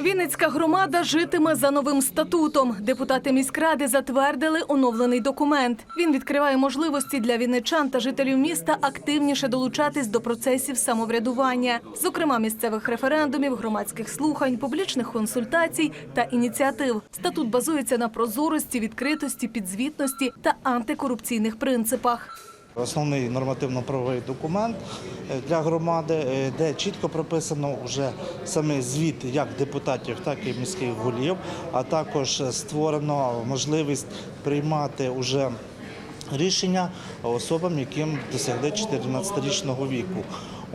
Вінницька громада житиме за новим статутом. Депутати міськради затвердили оновлений документ. Він відкриває можливості для вінничан та жителів міста активніше долучатись до процесів самоврядування, зокрема місцевих референдумів, громадських слухань, публічних консультацій та ініціатив. Статут базується на прозорості, відкритості, підзвітності та антикорупційних принципах. Основний нормативно-правовий документ е, для громади, е, де чітко прописано вже саме звіт як депутатів, так і міських голів, а також створено можливість приймати уже рішення особам, яким досягли 14-річного віку.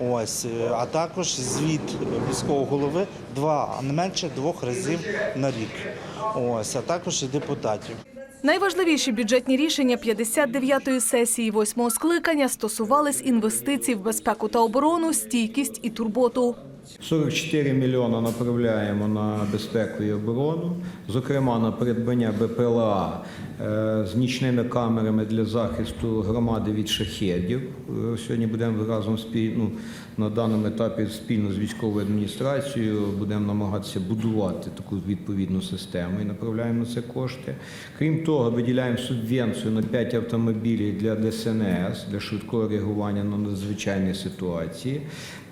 Ось, е, а також звіт міського голови два, а не менше двох разів на рік. Ось, а також і депутатів. Найважливіші бюджетні рішення 59-ї сесії восьмого скликання стосувались інвестицій в безпеку та оборону, стійкість і турботу. 44 мільйони направляємо на безпеку і оборону, зокрема на придбання БПЛА е, з нічними камерами для захисту громади від шахедів. Е, Сьогодні будемо разом спільно на даному етапі спільно з військовою адміністрацією будемо намагатися будувати таку відповідну систему і направляємо на це кошти. Крім того, виділяємо субвенцію на 5 автомобілів для ДСНС для швидкого реагування на надзвичайні ситуації.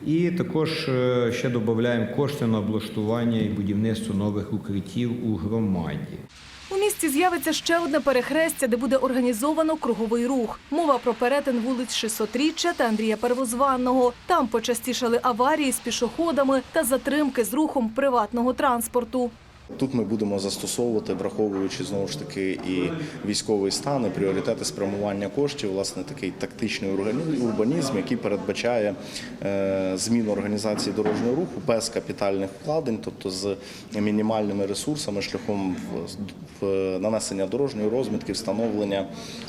І також е, ще додаємо кошти на облаштування і будівництво нових укриттів у громаді. У місті з'явиться ще одне перехрестя, де буде організовано круговий рух. Мова про перетин вулиць 600-річчя та Андрія Первозванного. Там почастішали аварії з пішоходами та затримки з рухом приватного транспорту. Тут ми будемо застосовувати, враховуючи знову ж таки і військовий стан, і пріоритети спрямування коштів, власне, такий тактичний урбанізм, який передбачає е, зміну організації дорожнього руху без капітальних вкладень, тобто з мінімальними ресурсами, шляхом нанесення дорожньої розмітки, встановлення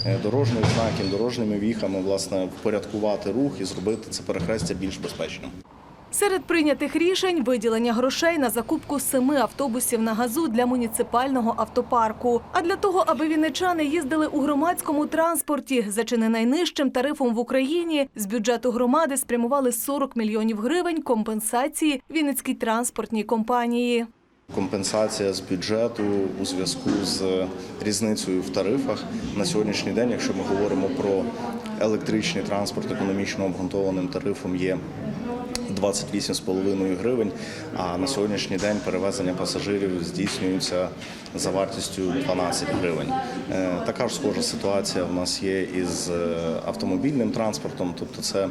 е, дорожніх знаків, дорожніми віхами, власне, впорядкувати рух і зробити це перехрестя більш безпечним. Серед прийнятих рішень виділення грошей на закупку семи автобусів на газу для муніципального автопарку. А для того, аби вінничани їздили у громадському транспорті за чи не найнижчим тарифом в Україні, з бюджету громади спрямували 40 мільйонів гривень компенсації Вінницькій транспортній компанії. Компенсація з бюджету у зв'язку з різницею в тарифах на сьогоднішній день, якщо ми говоримо про електричний транспорт, економічно обґрунтованим тарифом є 28,5 гривень. А на сьогоднішній день перевезення пасажирів здійснюється за вартістю 12 гривень. Е, Така ж схожа ситуація в нас є із е, автомобільним транспортом, тобто це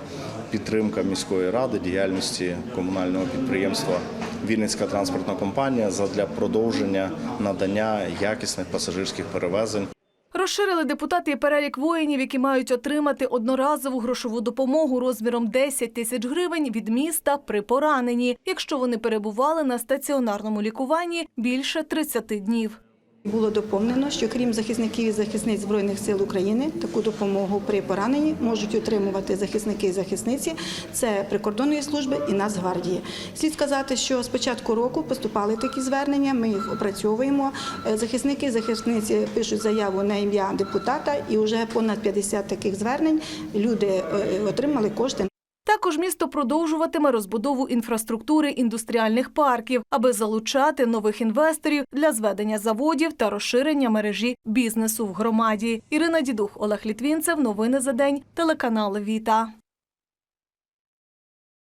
підтримка міської ради діяльності комунального підприємства Вінницька транспортна компанія задля продовження надання якісних пасажирських перевезень. Розширили депутати і перелік воїнів, які мають отримати одноразову грошову допомогу розміром 10 тисяч гривень від міста при пораненні, якщо вони перебували на стаціонарному лікуванні більше 30 днів. Було доповнено, що крім захисників і захисниць Збройних сил України, таку допомогу при пораненні можуть отримувати захисники і захисниці це прикордонної служби і Нацгвардії. Слід сказати, що з початку року поступали такі звернення. Ми їх опрацьовуємо. Е, Захисники і захисниці пишуть заяву на ім'я депутата, і вже понад 50 таких звернень люди е, отримали кошти Також місто продовжуватиме розбудову інфраструктури індустріальних парків, аби залучати нових інвесторів для зведення заводів та розширення мережі бізнесу в громаді. Ірина Дідух, Олег Літвінцев. Новини за день. Телеканал Віта.